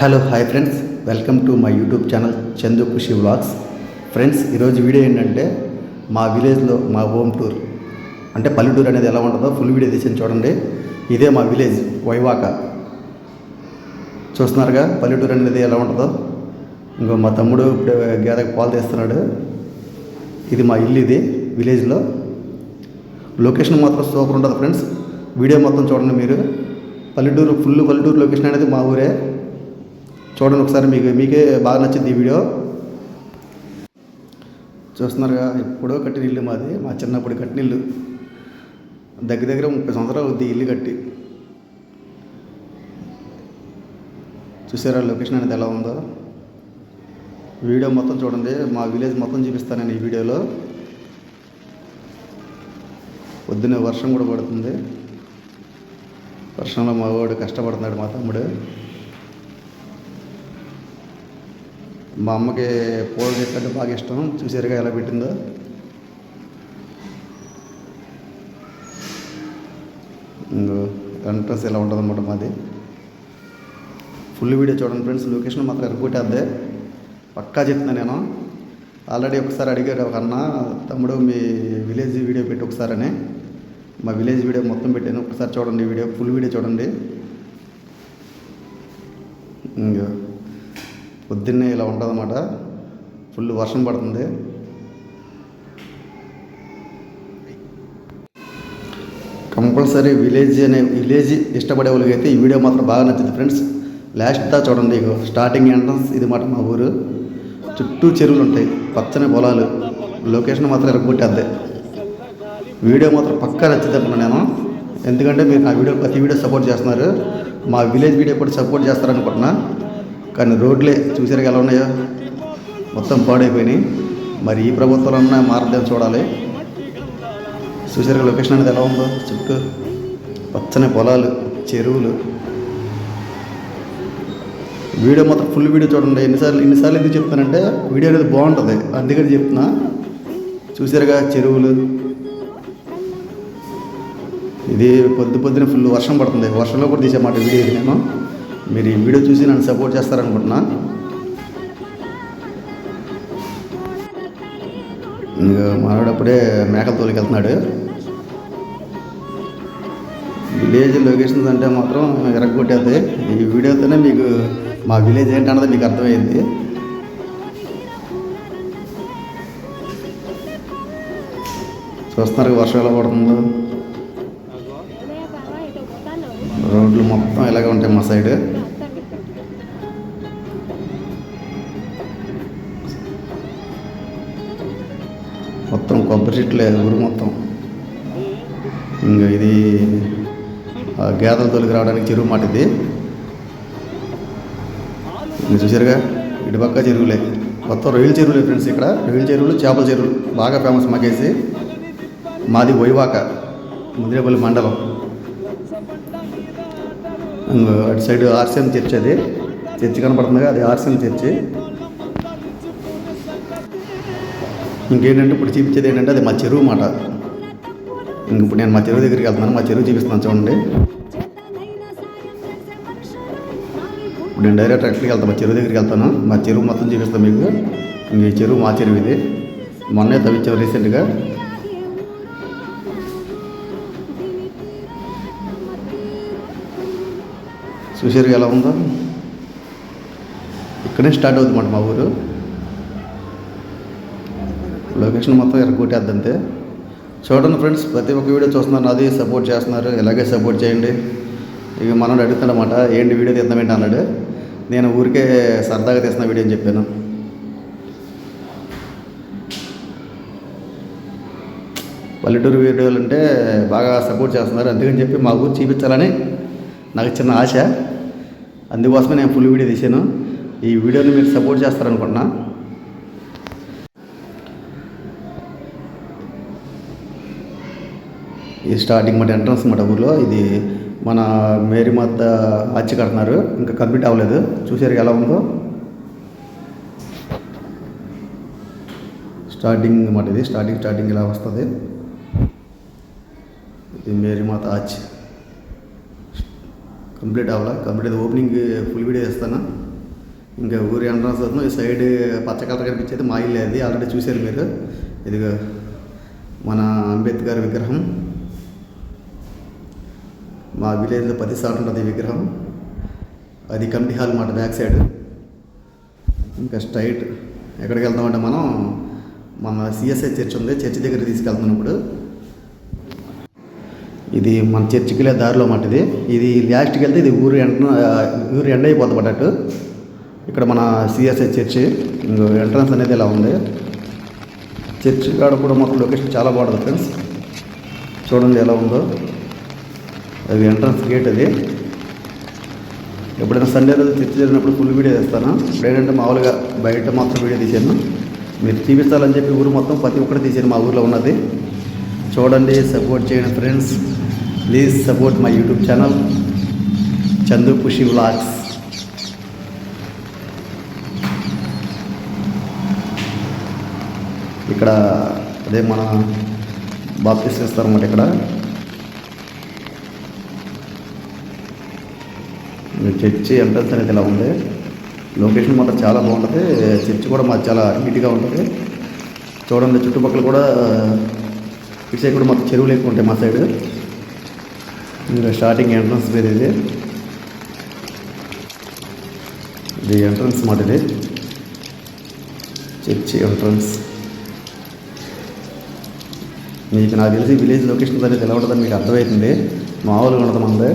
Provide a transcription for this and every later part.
Hello hi friends welcome to my YouTube channel Chandu Khushi vlogs friends ఈరోజు video ఏంటంటే మా విలేజ్లో మా హోమ్ టూర్ అంటే పల్లెటూరు అనేది ఎలా ఉంటుందో ఫుల్ వీడియో తీసి చూడండి ఇదే మా విలేజ్ వైవాక చూస్తున్నారుగా పల్లెటూరు అనేది ఎలా ఉంటుందో ఇంకో మా తమ్ముడు ఇప్పుడు గేదకు పాలు తీస్తున్నాడు ఇది మా ఇల్లు ఇది విలేజ్లో లొకేషన్ మాత్రం సూపర్ ఉంటుంది ఫ్రెండ్స్ వీడియో మొత్తం చూడండి మీరు పల్లెటూరు ఫుల్ పల్లెటూరు లొకేషన్ అనేది మా ఊరే చూడండి ఒకసారి మీకు మీకే బాగా నచ్చింది ఈ వీడియో చూస్తున్నారుగా ఎప్పుడో కట్టిన ఇల్లు మాది మా చిన్నప్పుడు కట్టిన ఇల్లు దగ్గర దగ్గర ముప్పై సంవత్సరాలు అవుద్ది ఇల్లు కట్టి చూసారా లొకేషన్ అనేది ఎలా ఉందో వీడియో మొత్తం చూడండి మా విలేజ్ మొత్తం చూపిస్తాను నేను ఈ వీడియోలో పొద్దున్నే వర్షం కూడా పడుతుంది వర్షంలో వాడు కష్టపడుతున్నాడు మా తమ్ముడు మా అమ్మకి పూల చెట్లు బాగా ఇష్టం చూసారుగా ఎలా పెట్టిందో ఎంట్రన్స్ ఇలా ఉంటుందన్నమాట మాది ఫుల్ వీడియో చూడండి ఫ్రెండ్స్ లొకేషన్ మాత్రం ఎరగొట్టేద్దే పక్కా చెప్తున్నా నేను ఆల్రెడీ ఒకసారి అడిగారు ఒక అన్న తమ్ముడు మీ విలేజ్ వీడియో పెట్టి ఒకసారని మా విలేజ్ వీడియో మొత్తం పెట్టాను ఒకసారి చూడండి వీడియో ఫుల్ వీడియో చూడండి ఇంకా పొద్దున్నే ఇలా ఉంటుంది అన్నమాట ఫుల్ వర్షం పడుతుంది కంపల్సరీ విలేజ్ అనే విలేజ్ ఇష్టపడే వాళ్ళకి అయితే ఈ వీడియో మాత్రం బాగా నచ్చింది ఫ్రెండ్స్ లాస్ట్ దా చూడండి స్టార్టింగ్ ఎంట్రన్స్ ఇది మాట మా ఊరు చుట్టూ చెరువులు ఉంటాయి పచ్చని పొలాలు లొకేషన్ మాత్రం ఎరగొట్టేద్ది వీడియో మాత్రం పక్కా నచ్చింది అనుకున్నాను నేను ఎందుకంటే మీరు నా వీడియో ప్రతి వీడియో సపోర్ట్ చేస్తున్నారు మా విలేజ్ వీడియో కూడా సపోర్ట్ చేస్తారనుకుంటున్నాను కానీ రోడ్లే చూసారు ఎలా ఉన్నాయో మొత్తం పాడైపోయినాయి మరి ఈ ప్రభుత్వంలో ఉన్న మార్గం చూడాలి చూసారు లొకేషన్ అనేది ఎలా ఉందో చుట్టూ పచ్చని పొలాలు చెరువులు వీడియో మొత్తం ఫుల్ వీడియో చూడండి ఎన్నిసార్లు ఎన్నిసార్లు ఎందుకు చెప్తానంటే వీడియో అనేది బాగుంటుంది అందుకని చెప్తున్నా చూసారుగా చెరువులు ఇది పొద్దు పొద్దున ఫుల్ వర్షం పడుతుంది వర్షంలో కూడా తీసామాట వీడియో నేను మీరు ఈ వీడియో చూసి నన్ను సపోర్ట్ చేస్తారనుకుంటున్నా ఇంకా మనవాడు అప్పుడే మేకలు తోలికెళ్తున్నాడు విలేజ్ లొకేషన్స్ అంటే మాత్రం ఎరగొట్టేది ఈ వీడియోతోనే మీకు మా విలేజ్ ఏంటన్నది మీకు అర్థమైంది చూస్తున్నారు వర్షం ఎలా పడుతుందో రోడ్లు మొత్తం ఇలాగే ఉంటాయి మా సైడ్ బడ్జెట్లే ఊరు మొత్తం ఇంకా ఇది గేదెలు తొలికి రావడానికి చెరువు మాట ఇది మీరు చూసారుగా ఇటుపక్క చెరువులే మొత్తం రొయ్యల చెరువులే ఫ్రెండ్స్ ఇక్కడ రొయ్యల చెరువులు చేపల చెరువులు బాగా ఫేమస్ మాకేసి మాది వైవాక ముదిరేపల్లి మండలం అటు సైడ్ ఆర్సిఎం చర్చ్ అది చర్చి కనపడుతుంది అది ఆర్సిఎం చర్చి ఇంకేంటంటే ఇప్పుడు చూపించేది ఏంటంటే అది మా చెరువు మాట ఇంక ఇప్పుడు నేను మా చెరువు దగ్గరికి వెళ్తున్నాను మా చెరువు చూపిస్తున్నాను చూడండి ఇప్పుడు నేను డైరెక్ట్ అక్కడికి వెళ్తాను మా చెరువు దగ్గరికి వెళ్తాను మా చెరువు మొత్తం చూపిస్తాను మీకు ఇంక ఈ చెరువు మా చెరువు ఇది మొన్నే తవ్వించాం రీసెంట్గా చూసారు ఎలా ఉందో ఇక్కడే స్టార్ట్ అవుతుందన్నమాట మా ఊరు లొకేషన్ మొత్తం ఎరగొట్టేద్ది అంతే చూడండి ఫ్రెండ్స్ ప్రతి ఒక్క వీడియో చూస్తున్నారు అది సపోర్ట్ చేస్తున్నారు ఇలాగే సపోర్ట్ చేయండి ఇక మనోడు అడుగుతాడనమాట ఏంటి వీడియో ఏంటి అన్నాడు నేను ఊరికే సరదాగా తీసిన వీడియో అని చెప్పాను పల్లెటూరు వీడియోలు అంటే బాగా సపోర్ట్ చేస్తున్నారు అందుకని చెప్పి మా ఊరు చూపించాలని నాకు చిన్న ఆశ అందుకోసమే నేను ఫుల్ వీడియో తీశాను ఈ వీడియోని మీరు సపోర్ట్ చేస్తారనుకుంటున్నా ఇది స్టార్టింగ్ మాట ఎంట్రన్స్ మాట ఊర్లో ఇది మన మేరీ మాత అచ్చి కడుతున్నారు ఇంకా కంప్లీట్ అవ్వలేదు చూసారు ఎలా ఉందో స్టార్టింగ్ మాట ఇది స్టార్టింగ్ స్టార్టింగ్ ఇలా వస్తుంది ఇది మేరీ మాత అచ్ కంప్లీట్ అవ్వాలా కంప్లీట్ ఓపెనింగ్ ఫుల్ వీడియో చేస్తాను ఇంకా ఊరి ఎంట్రన్స్ వస్తున్నాం ఈ సైడ్ పచ్చ కలర్ కనిపించేది మా ఇల్లు అది ఆల్రెడీ చూశారు మీరు ఇదిగో మన అంబేద్కర్ విగ్రహం మా విలేజ్లో పది సార్లు ఉంటుంది విగ్రహం అది కమిటీ హాల్ మాట బ్యాక్ సైడ్ ఇంకా స్ట్రైట్ ఎక్కడికి వెళ్తామంటే మనం మన సిఎస్ఐ చర్చ్ ఉంది చర్చ్ దగ్గర తీసుకెళ్తున్నాం ఇప్పుడు ఇది మన చర్చికి వెళ్ళే దారిలో మాట ఇది ఇది లాస్ట్కి వెళ్తే ఇది ఊరు ఎంట ఊరు ఎండ అయిపోతుంది అన్నట్టు ఇక్కడ మన సిఎస్ఐ చర్చి ఎంట్రన్స్ అనేది ఇలా ఉంది చర్చి కాడ కూడా మాకు లొకేషన్ చాలా బాగుంటుంది ఫ్రెండ్స్ చూడండి ఎలా ఉందో అది ఎంట్రన్స్ గేట్ అది ఎప్పుడైనా సండే రోజు చర్చ జరిగినప్పుడు ఫుల్ వీడియో చేస్తాను ఇప్పుడేంటంటే మామూలుగా బయట మాత్రం వీడియో తీశాను మీరు చూపిస్తారని చెప్పి ఊరు మొత్తం ప్రతి ఒక్కటి తీశాను మా ఊర్లో ఉన్నది చూడండి సపోర్ట్ చేయండి friends please support my YouTube channel Chandu Pushi vlogs ఇక్కడ అదే మన బాప్తిస్ చేస్తారన్నమాట ఇక్కడ చర్చి ఎంట్రన్స్ అనేది ఇలా ఉంది లొకేషన్ మాత్రం చాలా బాగుంటుంది చర్చి కూడా మాకు చాలా నీట్గా ఉంటుంది చూడండి చుట్టుపక్కల కూడా ఇటు సైడ్ కూడా మాకు చెరువులు ఎక్కువ ఉంటాయి మా సైడ్ స్టార్టింగ్ ఎంట్రన్స్ పేరు ఇది ఇది ఎంట్రన్స్ మాట ఇది చర్చి ఎంట్రన్స్ మీకు నాకు తెలిసి విలేజ్ లొకేషన్ అనేది ఎలా ఉంటుందని మీకు అర్థమవుతుంది మామూలుగా ఉండదు మనది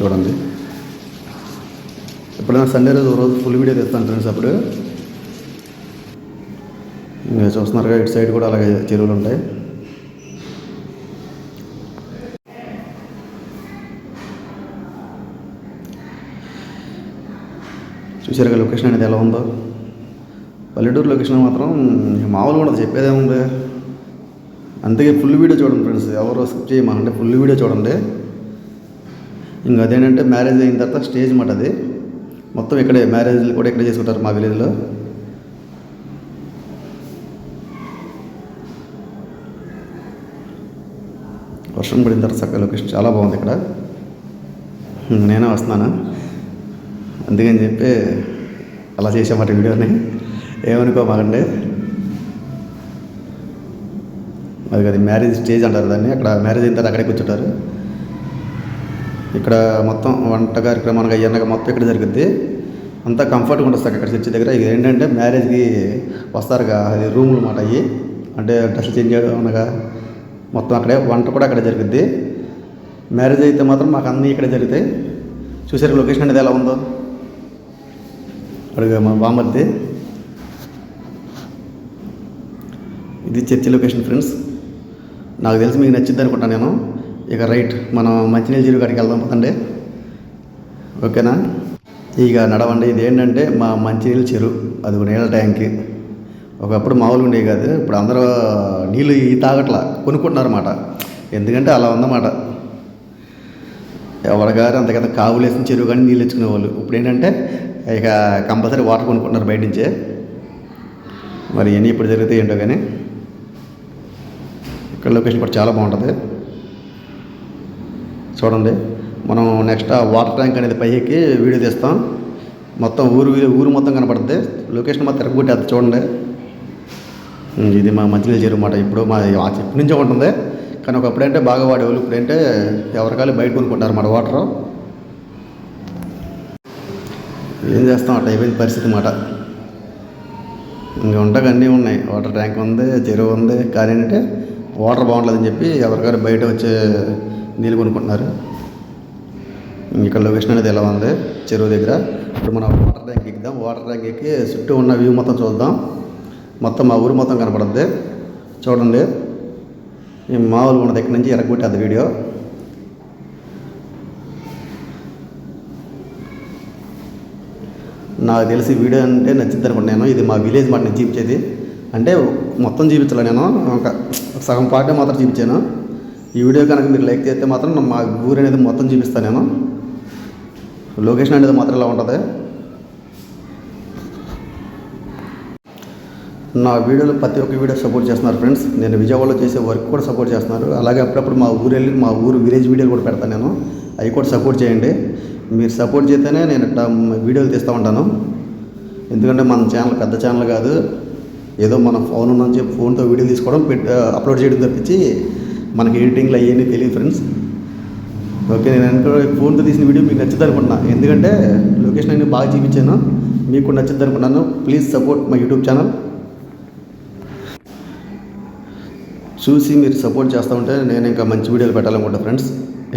చూడండి ఎప్పుడైనా సండే రోజు రోజు ఫుల్ వీడియో తెస్తాను ఫ్రెండ్స్ అప్పుడు ఇంకా చూస్తున్నారుగా ఇటు సైడ్ కూడా అలాగే చెరువులు ఉంటాయి చూసారుగా లొకేషన్ అనేది ఎలా ఉందో పల్లెటూరు లొకేషన్ మాత్రం మామూలు కూడా చెప్పేదేముంది అందుకే ఫుల్ వీడియో చూడండి ఫ్రెండ్స్ ఎవరు స్కిప్ అంటే ఫుల్ వీడియో చూడండి ఇంకా అదేంటంటే మ్యారేజ్ అయిన తర్వాత స్టేజ్ మాట అది మొత్తం ఇక్కడే మ్యారేజ్లు కూడా ఇక్కడే చేసుకుంటారు మా విలేజ్లో వర్షం పడిన తర్వాత చక్కగా లొకేషన్ చాలా బాగుంది ఇక్కడ నేనే వస్తున్నాను అందుకని చెప్పి అలా చేసామాట వీడియోని ఏమనుకో ఏమనుకోమాకండి అది కదా మ్యారేజ్ స్టేజ్ అంటారు దాన్ని అక్కడ మ్యారేజ్ అయిన తర్వాత అక్కడే కూర్చుంటారు ఇక్కడ మొత్తం వంట కార్యక్రమం అనగా మొత్తం ఇక్కడ జరుగుద్ది అంతా కంఫర్ట్గా ఉంటుంది సార్ ఇక్కడ చర్చి దగ్గర ఇది ఏంటంటే మ్యారేజ్కి వస్తారుగా అది రూములు మాట అవి అంటే డ్రెస్ చేంజ్ చేయడం అనగా మొత్తం అక్కడే వంట కూడా అక్కడ జరుగుద్ది మ్యారేజ్ అయితే మాత్రం మాకు అన్నీ ఇక్కడే జరుగుతాయి చూసారు లొకేషన్ అనేది ఎలా ఉందో అడుగు మా బామ్మద్ది ఇది చర్చి లొకేషన్ ఫ్రెండ్స్ నాకు తెలిసి మీకు నచ్చింది అనుకుంటాను నేను ఇక రైట్ మనం మంచినీళ్ళ చెరువు కాడికి వెళ్దాం పోతండి ఓకేనా ఇక నడవండి ఇది ఏంటంటే మా మంచినీళ్ళ చెరువు అది ఒక నీళ్ళ ట్యాంక్ ఒకప్పుడు మామూలు ఉండేవి కాదు ఇప్పుడు అందరూ నీళ్ళు ఈ తాగట్లా కొనుక్కుంటున్నారన్నమాట ఎందుకంటే అలా ఉందన్నమాట ఎవరిగారు అంతకంత కావులేసిన చెరువు కానీ నీళ్ళు తెచ్చుకునే వాళ్ళు ఇప్పుడు ఏంటంటే ఇక కంపల్సరీ వాటర్ కొనుక్కుంటున్నారు బయట నుంచే మరి ఇవన్నీ ఇప్పుడు జరిగితే ఏంటో కానీ ఇక్కడ లొకేషన్ కూడా చాలా బాగుంటుంది చూడండి మనం నెక్స్ట్ వాటర్ ట్యాంక్ అనేది పైకి వీడియో తీస్తాం మొత్తం ఊరు ఊరు మొత్తం కనపడుతుంది లొకేషన్ మాత్రం అది చూడండి ఇది మా మంచినీళ్ళ చెరువు మాట ఇప్పుడు మా ఇప్పటి నుంచే ఉంటుంది కానీ ఒకప్పుడంటే బాగా వాడేవాళ్ళు ఇప్పుడంటే ఎవరికాలి బయట కొనుక్కుంటారు మాట వాటర్ ఏం చేస్తాం అట్ట అయిపోయింది పరిస్థితి మాట ఇంకా ఉంటాక అన్నీ ఉన్నాయి వాటర్ ట్యాంక్ ఉంది చెరువు ఉంది కానీ ఏంటంటే వాటర్ బాగుంటుందని చెప్పి ఎవరికారు బయట వచ్చే నీళ్ళు కొనుక్కుంటున్నారు ఇక్కడ లొకేషన్ అనేది ఎలా ఉంది చెరువు దగ్గర ఇప్పుడు మనం వాటర్ ట్యాంక్ ఎక్కిద్దాం వాటర్ ట్యాంక్ ఎక్కి చుట్టూ ఉన్న వ్యూ మొత్తం చూద్దాం మొత్తం మా ఊరు మొత్తం కనపడుద్ది చూడండి మామూలు మన దగ్గర నుంచి అది వీడియో నాకు తెలిసి వీడియో అంటే నచ్చింది నేను ఇది మా విలేజ్ మాట నేను చూపించేది అంటే మొత్తం చూపించాలి నేను ఒక సగం పాటే మాత్రం చూపించాను ఈ వీడియో కనుక మీరు లైక్ చేస్తే మాత్రం మా ఊరు అనేది మొత్తం నేను లొకేషన్ అనేది మాత్రం ఎలా ఉంటుంది నా వీడియోలో ప్రతి ఒక్క వీడియో సపోర్ట్ చేస్తున్నారు ఫ్రెండ్స్ నేను విజయవాడలో చేసే వర్క్ కూడా సపోర్ట్ చేస్తున్నారు అలాగే అప్పుడప్పుడు మా ఊరు వెళ్ళి మా ఊరు విలేజ్ వీడియోలు కూడా పెడతాను నేను అవి కూడా సపోర్ట్ చేయండి మీరు సపోర్ట్ చేస్తేనే నేను వీడియోలు తీస్తూ ఉంటాను ఎందుకంటే మన ఛానల్ పెద్ద ఛానల్ కాదు ఏదో మన ఫోన్ ఉందని చెప్పి ఫోన్తో వీడియో తీసుకోవడం అప్లోడ్ చేయడం తప్పించి మనకి ఎడిటింగ్లు అవన్నీ తెలియదు ఫ్రెండ్స్ ఓకే నేను అనుకో ఫోన్తో తీసిన వీడియో మీకు నచ్చుతుంది అనుకుంటున్నా ఎందుకంటే లొకేషన్ అనేది బాగా చూపించాను మీకు కూడా నచ్చుద్ది అనుకుంటున్నాను please support my YouTube channel చూసి మీరు సపోర్ట్ చేస్తూ ఉంటే నేను ఇంకా మంచి వీడియోలు పెట్టాలనుకుంటా ఫ్రెండ్స్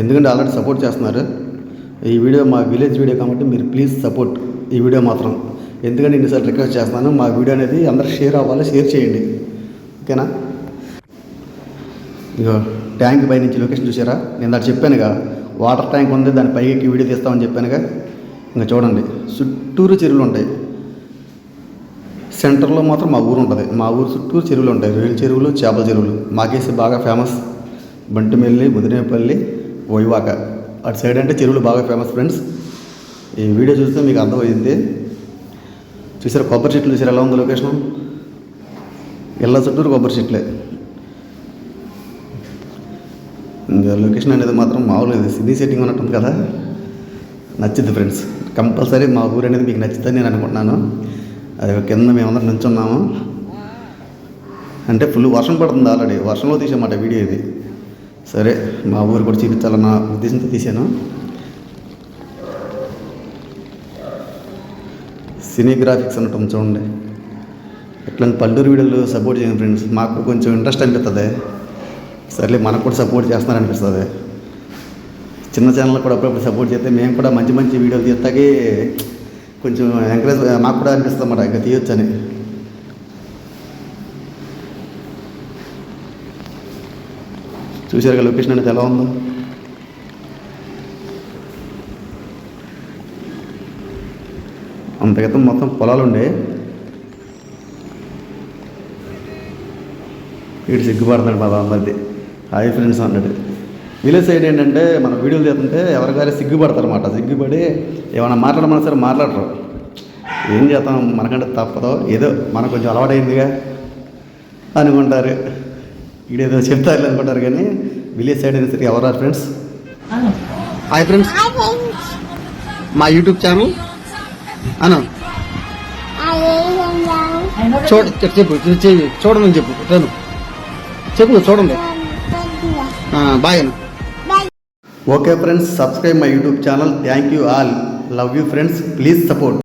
ఎందుకంటే ఆల్రెడీ సపోర్ట్ చేస్తున్నారు ఈ వీడియో మా విలేజ్ వీడియో కాబట్టి మీరు ప్లీజ్ సపోర్ట్ ఈ వీడియో మాత్రం ఎందుకంటే ఇన్నిసార్లు రిక్వెస్ట్ చేస్తున్నాను మా వీడియో అనేది అందరూ షేర్ అవ్వాలి షేర్ చేయండి ఓకేనా ఇదిగో ట్యాంక్ పై నుంచి లొకేషన్ చూసారా నేను దాటి చెప్పానుగా వాటర్ ట్యాంక్ ఉంది దాని పైకి వీడియో తీస్తామని చెప్పానుగా ఇంకా చూడండి చుట్టూరు చెరువులు ఉంటాయి సెంటర్లో మాత్రం మా ఊరు ఉంటుంది మా ఊరు చుట్టూరు చెరువులు ఉంటాయి రొయ్యల చెరువులు చేపల చెరువులు మాకేసి బాగా ఫేమస్ బంటిమెల్లి ముదినేపల్లి వైవాక అటు సైడ్ అంటే చెరువులు బాగా ఫేమస్ ఫ్రెండ్స్ ఈ వీడియో చూస్తే మీకు అర్థమైంది చూసారు కొబ్బరి చెట్లు చూసారు ఎలా ఉంది లొకేషన్ ఇళ్ళ చుట్టూరు కొబ్బరి చెట్లే లొకేషన్ అనేది మాత్రం మామూలుగా సిటీ సెట్టింగ్ ఉన్నట్టుంది కదా నచ్చింది ఫ్రెండ్స్ కంపల్సరీ మా ఊరు అనేది మీకు అని నేను అనుకుంటున్నాను అది కింద మేమందరం నించున్నాము అంటే ఫుల్ వర్షం పడుతుంది ఆల్రెడీ వర్షంలో తీసామాట వీడియో ఇది సరే మా ఊరు కూడా చూపించాలన్న ఉద్దేశంతో తీశాను సినీ గ్రాఫిక్స్ అనటం చూడండి ఇట్లాంటి పల్లూరు వీడియోలు సపోర్ట్ చేయండి ఫ్రెండ్స్ మాకు కొంచెం ఇంట్రెస్ట్ అనిపిస్తుంది సర్లే మనకు కూడా సపోర్ట్ చేస్తున్నారనిపిస్తుంది చిన్న ఛానల్ కూడా అప్పుడప్పుడు సపోర్ట్ చేస్తే మేము కూడా మంచి మంచి వీడియోలు తీస్తాకి కొంచెం ఎంకరేజ్ మాకు కూడా అనిపిస్తుంది అన్నమాట ఇంకా తీయొచ్చు అని చూసారుగా లొకేషన్ అంటే ఎలా ఉందో అంత మొత్తం పొలాలు ఉండే ఇటు సిగ్గుపడుతుంది బాబా మధ్య హాయ్ ఫ్రెండ్స్ అన్నాడు విలేజ్ సైడ్ ఏంటంటే మన వీడియోలు ఎవరి గారి సిగ్గుపడతారు అనమాట సిగ్గుపడి ఏమైనా మాట్లాడమన్నా సరే మాట్లాడరు ఏం చేస్తాం మనకంటే తప్పదో ఏదో మనకు కొంచెం అలవాటైందిగా అనుకుంటారు ఇక్కడేదో చెప్తారు అనుకుంటారు కానీ విలేజ్ సైడ్ అయినా సరే ఎవరా ఫ్రెండ్స్ హాయ్ ఫ్రెండ్స్ మా యూట్యూబ్ ఛానల్ అనా చూడ చెప్పు చెప్పు చూడమని చెప్పు చెప్పు చూడండి Bye. Bye. Okay friends, subscribe my YouTube channel. Thank you all. Love you friends. Please support.